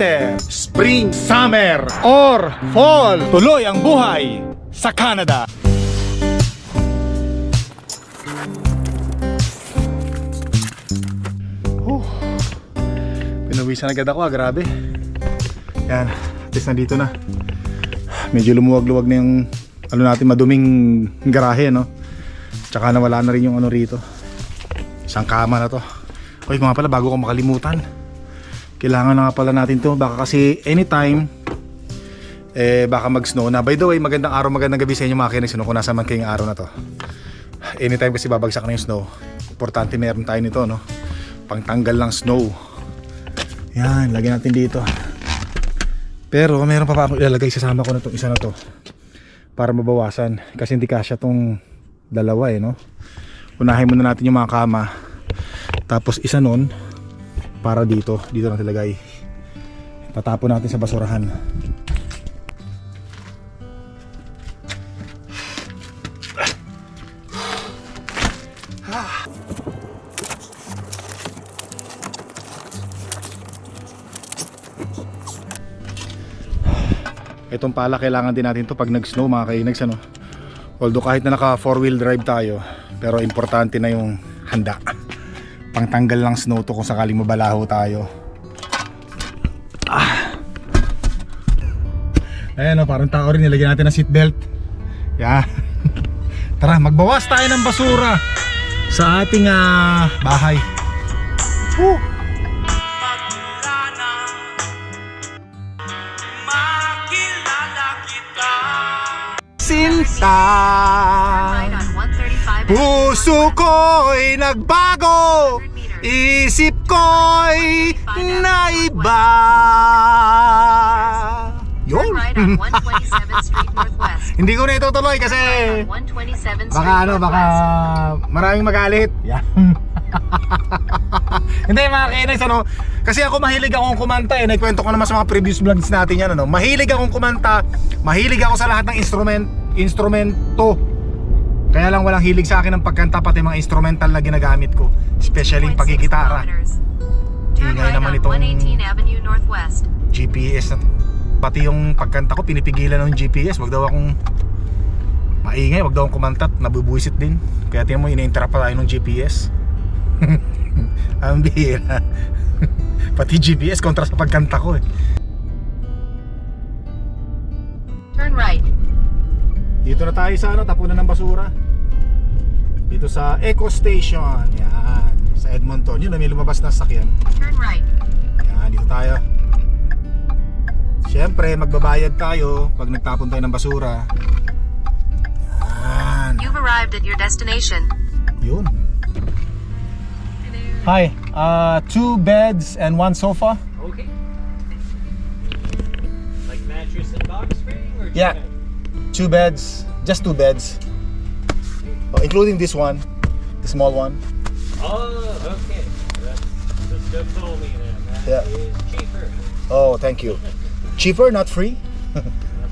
winter, spring, summer, or fall. Tuloy ang buhay sa Canada. Huh. Pinawisan agad ako ah, grabe. Yan, at least nandito na. Medyo lumuwag-luwag na yung ano natin, maduming garahe, no? Tsaka nawala na rin yung ano rito. Isang kama na to. Oy, mga pala, bago ko makalimutan. Kailangan na nga pala natin to. Baka kasi anytime, eh, baka mag-snow na. By the way, magandang araw, magandang gabi sa inyo mga kinex. Kung nasa man kayong araw na to. Anytime kasi babagsak na yung snow. Importante meron tayo nito, no? Pangtanggal ng snow. Yan, lagyan natin dito. Pero meron pa pa akong ilalagay sasama ko na itong isa na to para mabawasan kasi hindi kasya tong dalawa eh no. Unahin muna natin yung mga kama. Tapos isa nun para dito, dito natin ilagay. Tatapon natin sa basurahan. Itong pala kailangan din natin to pag nag-snow mga kainags ano. Although kahit na naka 4 wheel drive tayo, pero importante na yung handa. Pangtanggal ng snow to kung sakaling mabalaho tayo. Ah. Ayan o, parang tao rin nilagyan natin ng seatbelt. Yeah. Tara, magbawas tayo ng basura sa ating ah, bahay. Woo! Sinta Right on 135 Puso ko'y nagbago Isip ko'y naiba. Yun. Right on 127th Street Northwest. Hindi ko na itutuloy kasi On 127th Street Baka ano, baka maraming magalit. Yan. Hindi mga kainis ano Kasi ako mahilig akong kumanta eh. Naikwento ko naman sa mga previous vlogs natin yan ano. Mahilig akong kumanta. Mahilig ako sa lahat ng instrument Instrumento Kaya lang walang hilig sa akin ng pagkanta Pati mga instrumental na ginagamit ko Especially yung 0.6 pagkikitara kilometers. Turn Ingay naman on itong 118 Avenue Northwest. GPS na. Pati yung pagkanta ko pinipigilan ng GPS Wag daw akong maingay Wag daw akong kumantat Nabubuisit din Kaya tingnan mo ina-interrupt pa tayo ng GPS Ang bihira Pati GPS kontra sa pagkanta ko eh Dito na tayo sa ano, tapunan ng basura. Dito sa Eco Station. Yan. Sa Edmonton. Yun na may lumabas na sasakyan. Turn right. Yan, dito tayo. Siyempre, magbabayad tayo pag nagtapon tayo ng basura. Yan. You've arrived at your destination. Yun. Hi, uh, two beds and one sofa. Okay. Like mattress and box spring or Yeah. Two beds, just two beds. Oh, including this one, the small one. Oh, okay. That's the stuff told me then. That Yeah. is cheaper. Oh, thank you. Cheaper, not free? Not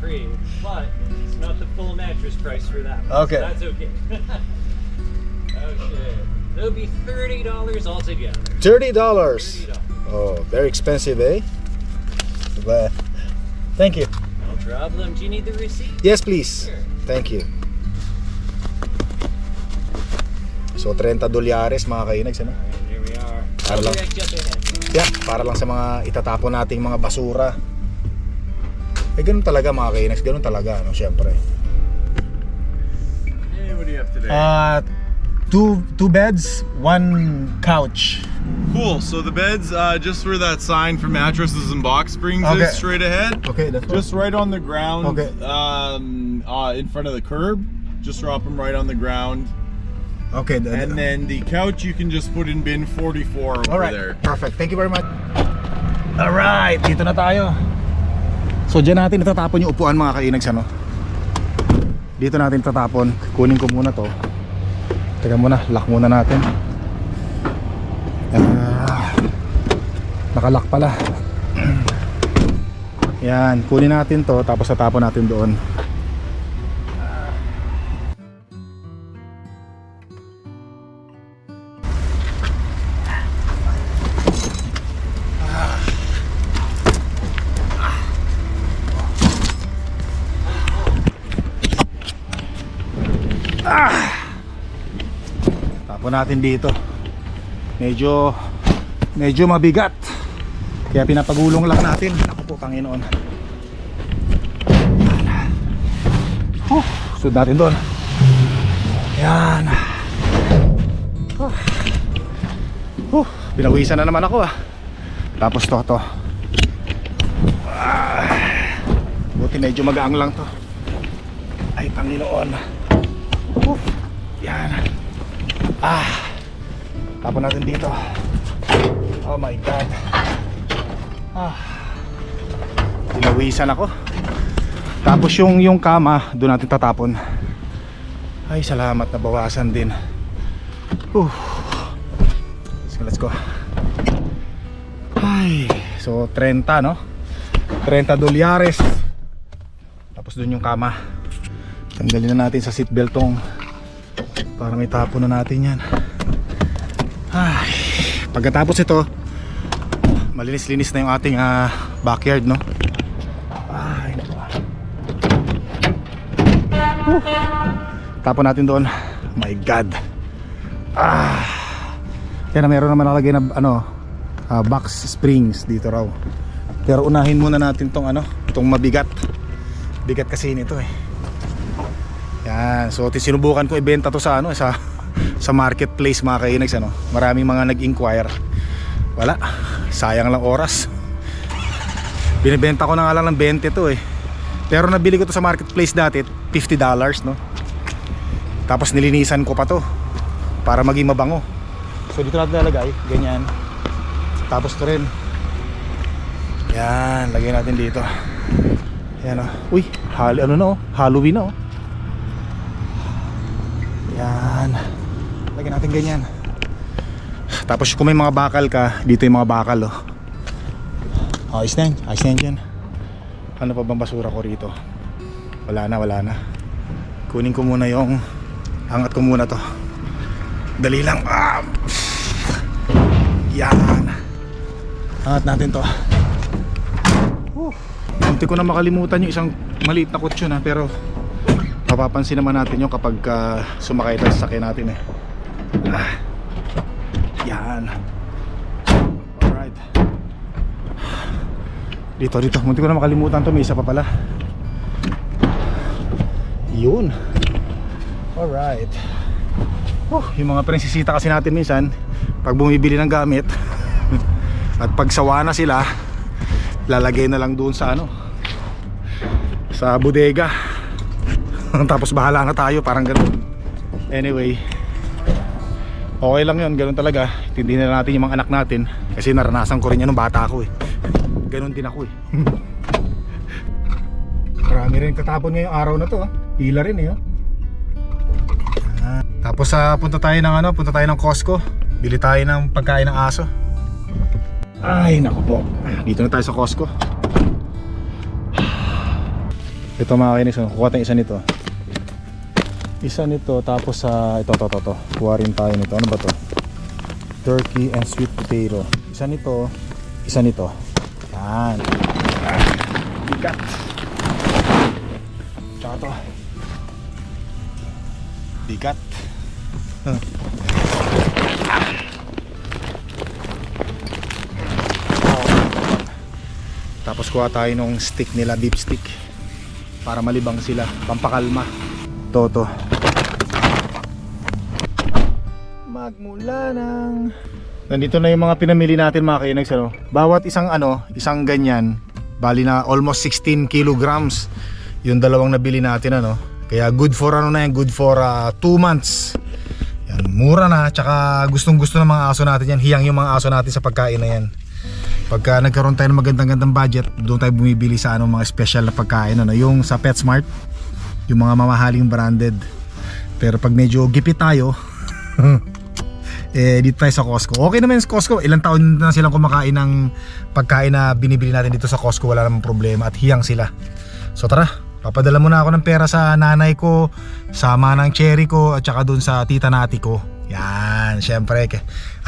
free. But it's not the full mattress price for that one. Okay. So that's okay. okay. It'll be thirty dollars altogether. Thirty dollars. $30. Oh, very expensive, eh? But thank you. Problem. Do you need the receipt? Yes, please. Sure. Thank you. So 30 dolyares mga kainags, ano? Alright, here we are. Para lang. Yeah, para lang sa mga itatapon nating mga basura. Eh ganun talaga mga kainags, ganun talaga, no, syempre. Hey, what do you have today? Uh, two two beds, one couch. Cool. So the beds, uh, just where that sign for mattresses and box springs Okay. is, straight ahead. Okay, that's Just right on the ground. Okay. Um, uh, in front of the curb. Just drop them right on the ground. Okay, the, And then the couch you can just put in bin 44 over Alright, there. perfect. Thank you very much. Alright, dito na tayo. So dyan natin itatapon yung upuan mga kainags ano. Dito natin itatapon. Kunin ko muna to. Teka muna, lock muna natin. nakalak pala yan kunin natin to tapos tatapon natin doon ah. Ah. Tapon natin dito. Medyo medyo mabigat. Kaya pinapagulong lang natin. Ako po, Panginoon. Huh, sud natin doon. Yan. Huh. Huh, pinawisan na naman ako ah. Tapos to, to. Ah, buti medyo magaang lang to. Ay, Panginoon. Huh, yan. Ah. Tapon natin dito. Oh my God. Ah. Pinawisan ako. Tapos yung yung kama, doon natin tatapon. Ay, salamat na bawasan din. Uh. Let's go, let's go. Ay, so 30 no? 30 dolyares. Tapos doon yung kama. Tanggalin na natin sa seatbelt tong para may tapon na natin yan. Ay, pagkatapos ito, malinis-linis na yung ating ah, backyard, no? Ay. Whew. Tapon natin doon. My God. Ah. Kaya na meron naman nakalagay na ano, ah, box springs dito raw. Pero unahin muna natin tong ano, tong mabigat. Bigat kasi nito eh. Yan, so sinubukan ko ibenta to sa ano, sa sa marketplace mga kainags ano. Maraming mga nag-inquire. Wala. Sayang lang oras. Binibenta ko na nga lang ng 20 to eh. Pero nabili ko to sa marketplace dati, $50 no. Tapos nilinisan ko pa to para maging mabango. So dito natin lalagay, ganyan. Tapos to rin. Yan, lagay natin dito. Yan oh. Uy, hal ano na oh, Halloween na oh. Yan. Lagyan natin ganyan. Tapos kung may mga bakal ka, dito yung mga bakal oh. Ayos na yan, ayos na yan. Ano pa bang basura ko rito? Wala na, wala na. Kunin ko muna yung angat ko muna to. Dali lang. Ah! Yan. Angat natin to. Whew. Munti ko na makalimutan yung isang maliit na kutsyo na pero mapapansin naman natin yung kapag ah, sumakay tayo sa sakyan natin eh. Ah. Yan. Alright. Dito, dito. Munti ko na makalimutan to. May isa pa pala. Yun. Alright. Oh, yung mga prinsesita kasi natin minsan, pag bumibili ng gamit, at pag sawa na sila, lalagay na lang doon sa ano, sa bodega. Tapos bahala na tayo, parang ganun. Anyway, okay lang yun, ganun talaga. Tindihin na natin yung mga anak natin. Kasi naranasan ko rin yan nung bata ako eh. Ganun din ako eh. Marami rin tatapon ngayong araw na to. ah. Pila rin eh. oh. Ah, Tapos sa punta tayo ng ano, punta tayo ng Costco. Bili tayo ng pagkain ng aso. Ay, naku po. Dito na tayo sa Costco. Ito mga kinis, oh. kuha tayong isa nito. Isa nito, tapos sa ito, to, to, to. Kuha rin tayo nito. Ano ba to? Turkey and sweet potato. Isa nito, isa nito. Yan. Bigat. Tsaka to. Bigat. Tapos kuha tayo nung stick nila, beef stick. Para malibang sila, pampakalma. Toto. Magmula ng... Nandito na yung mga pinamili natin mga kainags ano. Bawat isang ano, isang ganyan, bali na almost 16 kilograms yung dalawang nabili natin ano. Kaya good for ano na yan, good for 2 months. Yan, mura na, tsaka gustong gusto ng mga aso natin yan. Hiyang yung mga aso natin sa pagkain na yan. Pagka nagkaroon tayo ng magandang-gandang budget, doon tayo bumibili sa ano, mga special na pagkain ano, yung sa PetSmart, yung mga mamahaling branded. Pero pag medyo gipit tayo, eh dito tayo sa Costco. Okay naman yung Costco. Ilang taon na silang kumakain ng pagkain na binibili natin dito sa Costco. Wala namang problema at hiyang sila. So tara, papadala muna ako ng pera sa nanay ko, sa manang cherry ko at saka dun sa tita nati ko. Yan, syempre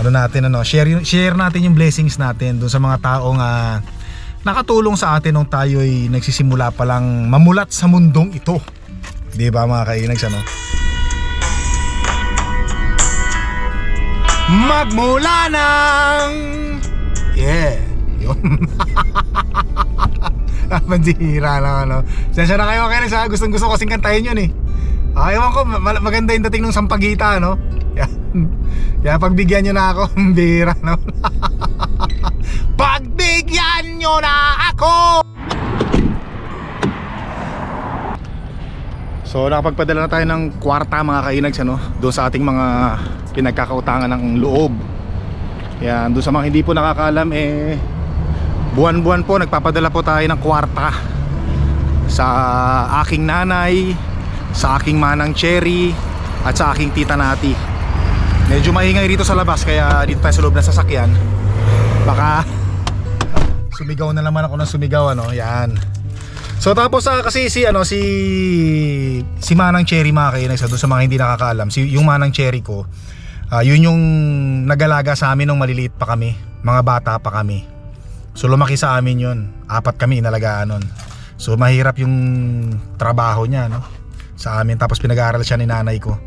ano natin ano, share share natin yung blessings natin dun sa mga taong ah, nakatulong sa atin nung tayo'y nagsisimula pa lang mamulat sa mundong ito. 'Di ba mga kainags ano? Magmula ng... Yeah. Yun. Mandihira lang ano. Sensya na kayo kayo sa gustong gusto kasing kantahin yun eh. Ah, ewan ko, ma- maganda yung dating ng sampagita, no? Yan. Kaya pagbigyan nyo na ako, bira, no? pagbigyan nyo na ako! So nakapagpadala na tayo ng kwarta mga kainags ano, doon sa ating mga pinagkakautangan ng loob. Yan, doon sa mga hindi po nakakaalam eh buwan-buwan po nagpapadala po tayo ng kwarta sa aking nanay, sa aking manang Cherry at sa aking tita Nati. Medyo maingay rito sa labas kaya dito tayo sa loob ng sasakyan. Baka sumigaw na naman ako ng sumigaw ano, yan. So tapos ah, kasi si ano si si Manang Cherry mga kainis doon sa mga hindi nakakaalam, si yung Manang Cherry ko, ah, yun yung nagalaga sa amin nung maliliit pa kami, mga bata pa kami. So lumaki sa amin yun, apat kami inalagaan nun. So mahirap yung trabaho niya no sa amin tapos pinag-aaral siya ni nanay ko.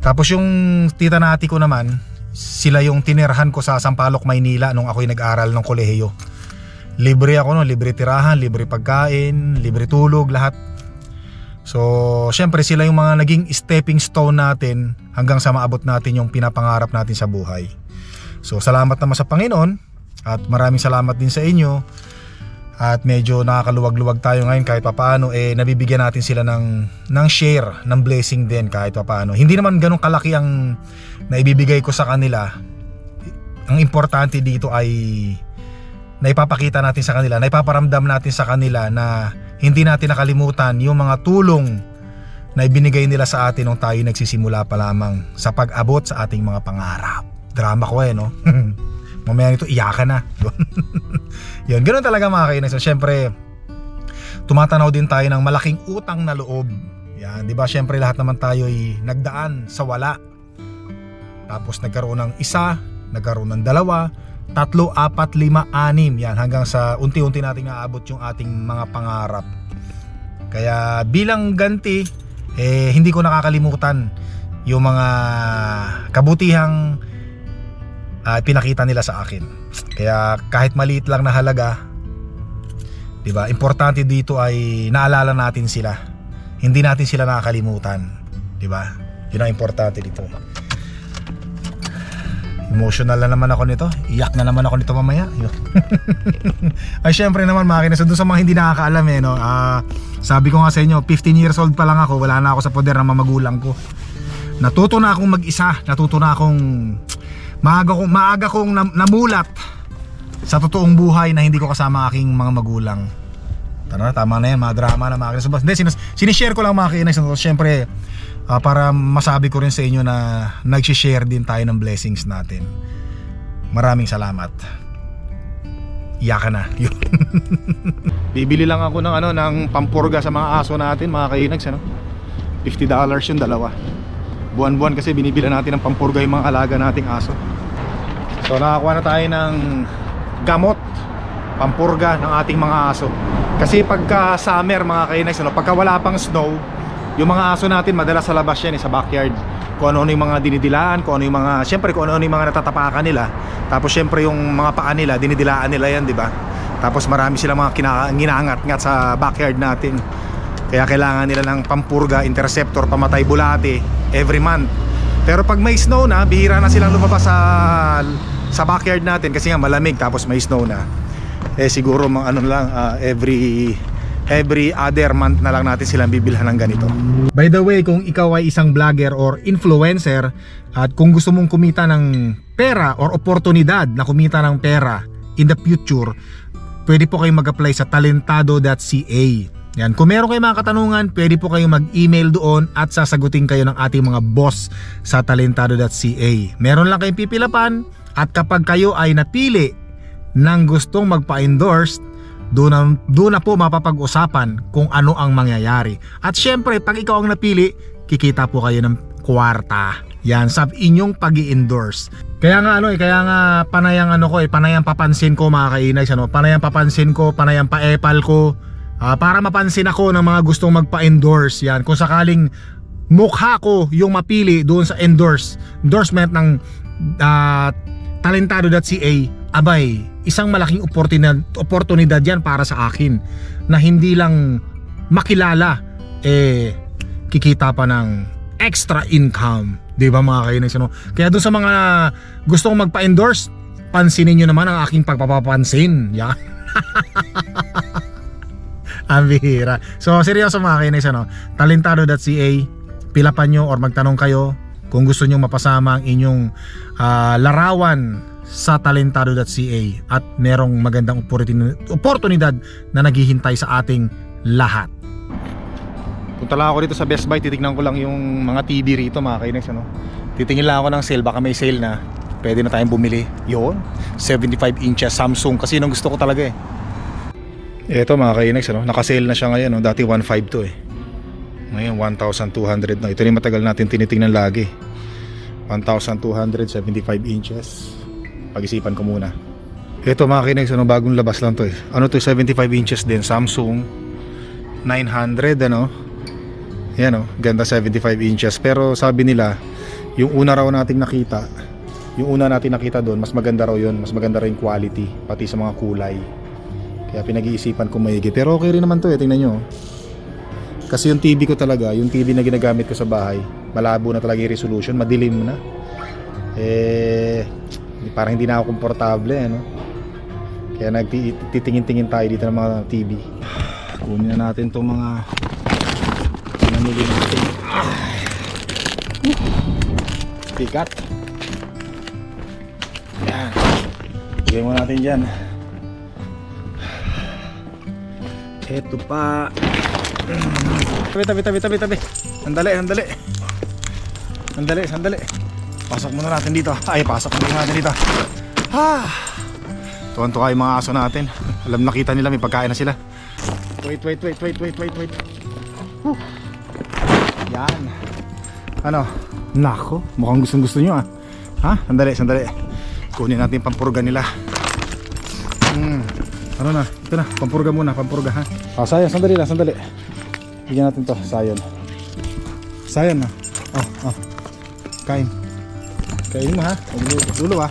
Tapos yung tita nati ko naman, sila yung tinirhan ko sa Sampaloc, Maynila nung ako'y nag-aral ng kolehiyo. Libre ako no, libre tirahan, libre pagkain, libre tulog, lahat. So, syempre sila yung mga naging stepping stone natin hanggang sa maabot natin yung pinapangarap natin sa buhay. So, salamat naman sa Panginoon at maraming salamat din sa inyo. At medyo nakakaluwag-luwag tayo ngayon kahit papaano eh nabibigyan natin sila ng ng share, ng blessing din kahit papaano. Hindi naman ganun kalaki ang naibibigay ko sa kanila. Ang importante dito ay naipapakita natin sa kanila, naipaparamdam natin sa kanila na hindi natin nakalimutan yung mga tulong na ibinigay nila sa atin nung tayo nagsisimula pa lamang sa pag-abot sa ating mga pangarap. Drama ko eh, no? Mamaya nito, iyakan na. Yun, ganoon talaga mga kainis. So, syempre, tumatanaw din tayo ng malaking utang na loob. Yan, di ba? Syempre, lahat naman tayo ay nagdaan sa wala. Tapos nagkaroon ng isa, nagkaroon ng dalawa, tatlo, apat, lima, anim. Yan, hanggang sa unti-unti nating naabot yung ating mga pangarap. Kaya bilang ganti, eh, hindi ko nakakalimutan yung mga kabutihang ah, pinakita nila sa akin. Kaya kahit maliit lang na halaga, 'di ba? Importante dito ay naalala natin sila. Hindi natin sila nakakalimutan, 'di ba? 'Yun ang importante dito. Emotional na naman ako nito. Iyak na naman ako nito mamaya. Ay syempre naman mga kinasa doon sa mga hindi nakakaalam eh no. Ah, sabi ko nga sa inyo, 15 years old pa lang ako, wala na ako sa poder ng mga magulang ko. Natuto na akong mag-isa, natuto na akong maaga kong maaga kong nam- namulat sa totoong buhay na hindi ko kasama aking mga magulang. Tara, tama na yan, mga drama na mga kinasa. Hindi, sinas- sinishare ko lang mga kinasa. Siyempre, ah, para masabi ko rin sa inyo na nag-share din tayo ng blessings natin. Maraming salamat. Iyakan na. Yun. Bibili lang ako ng ano ng pampurga sa mga aso natin, mga kainags ano. $50 yung dalawa. Buwan-buwan kasi binibila natin ng pampurga yung mga alaga nating aso. So nakakuha na tayo ng gamot, pampurga ng ating mga aso. Kasi pagka summer mga kainags ano, pagka wala pang snow, yung mga aso natin madalas sa labas yan eh, sa backyard kung ano-ano yung mga dinidilaan, kung ano yung mga, syempre kung ano-ano yung mga natatapakan nila. Tapos syempre yung mga paa nila, dinidilaan nila yan, di ba? Tapos marami silang mga kina- ginangat-ngat sa backyard natin. Kaya kailangan nila ng pampurga, interceptor, pamatay bulate every month. Pero pag may snow na, bihira na silang lumabas sa sa backyard natin kasi nga malamig tapos may snow na. Eh siguro mga ano lang ah, every every other month na lang natin silang bibilhan ng ganito. By the way, kung ikaw ay isang vlogger or influencer at kung gusto mong kumita ng pera or oportunidad na kumita ng pera in the future, pwede po kayong mag-apply sa talentado.ca. Yan, kung meron kayong mga katanungan, pwede po kayong mag-email doon at sasagutin kayo ng ating mga boss sa talentado.ca. Meron lang kayong pipilapan at kapag kayo ay napili ng gustong magpa-endorse, doon na, doon na po mapapag-usapan kung ano ang mangyayari. At syempre, pag ikaw ang napili, kikita po kayo ng kwarta. Yan, sa inyong pag endorse Kaya nga ano eh, kaya nga panayang ano ko eh, panayang papansin ko mga kainags, ano, panayang papansin ko, panayang pa-epal ko, ah, para mapansin ako ng mga gustong magpa-endorse. Yan, kung sakaling mukha ko yung mapili doon sa endorse, endorsement ng at talentado.ca, abay, isang malaking oportunidad, yan para sa akin na hindi lang makilala, eh, kikita pa ng extra income. Di ba mga kainis? Ano? Kaya doon sa mga gustong magpa-endorse, pansinin nyo naman ang aking pagpapapansin. Yan. ang bihira. So, seryoso mga kainis, ano? Talentado.ca, pilapan nyo or magtanong kayo kung gusto nyo mapasama ang inyong ah, larawan sa talentado.ca at merong magandang oportun- oportunidad na naghihintay sa ating lahat. Punta lang ako dito sa Best Buy, titignan ko lang yung mga TV rito mga kainex ano. Titingin lang ako ng sale, baka may sale na. Pwede na tayong bumili. Yun, 75 inches Samsung kasi yun gusto ko talaga eh. Ito mga kainex ano, naka-sale na siya ngayon, no? dati 1.5 to eh. Ngayon 1,200 na. Ito rin matagal natin tinitingnan lagi. 1,275 inches. Pag-isipan ko muna. Ito mga kainex, ano, bagong labas lang to eh. Ano to, 75 inches din, Samsung 900 ano. Yan oh, ganda 75 inches. Pero sabi nila, yung una raw nating nakita, yung una natin nakita doon, mas maganda raw yun. Mas maganda raw yung quality, pati sa mga kulay. Kaya pinag-iisipan ko maigi. Pero okay rin naman to eh, tingnan nyo. oh. Kasi yung TV ko talaga, yung TV na ginagamit ko sa bahay, malabo na talaga yung resolution, madilim na. Eh, parang hindi na ako komportable eh, no? Kaya nagtitingin-tingin tayo dito ng mga TV. Kunin na natin itong mga namili natin. Pikat. Yan. Bigay mo natin dyan. Eto pa. Tabi, tabi, tabi, tabi, tabi. Sandali, sandali. Sandali, sandali. Pasok muna natin dito. Ay, pasok muna natin dito. Ah. Tuwan-tuwa yung mga aso natin. Alam nakita nila may pagkain na sila. Wait, wait, wait, wait, wait, wait, wait. Whew. Yan. Ano? Nako, mukhang gustong gusto nyo ah. Ha? Sandali, sandali. Kunin natin yung pampurga nila. Hmm. Ano na? Ito na, pampurga muna, pampurga ha. Ah, sayon, sandali lang, sandali. Bigyan natin to, sayon. Sayon na. Oh, oh. Kain. Kain mo ha. Ulo, ulo ha.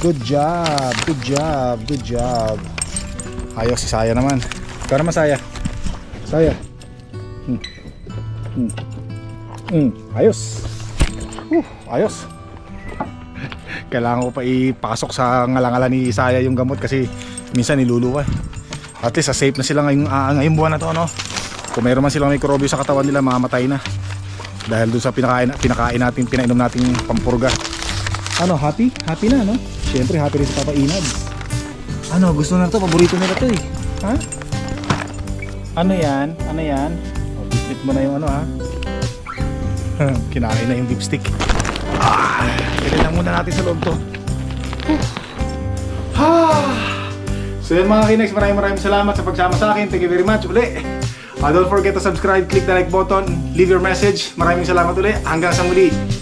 Good job, good job, good job. Ayos si Saya naman. Ikaw naman Saya. Saya. Hmm. Hmm. Hmm. Ayos. Uh, ayos. Kailangan ko pa ipasok sa ngalangala ni Saya yung gamot kasi minsan niluluwa. At least sa safe na sila ngayong, ah, ngayong buwan na to no. Kung mayroon man silang mikrobyo sa katawan nila mamamatay na. Dahil doon sa pinakain, pinakain natin, pinainom natin pampurga. Ano, happy? Happy na, no? Siyempre, happy rin si Papa Inad. Ano, gusto na to, paborito nila to eh. Ha? Ano yan? Ano yan? Biscuit mo na yung ano ha? Kinain na yung dipstick. Ah, Kailan lang muna natin sa loob to. Ah. So yun mga kinex, maraming maraming salamat sa pagsama sa akin. Thank you very much uli. Uh, don't forget to subscribe, click the like button, leave your message. Maraming salamat uli. Hanggang sa muli.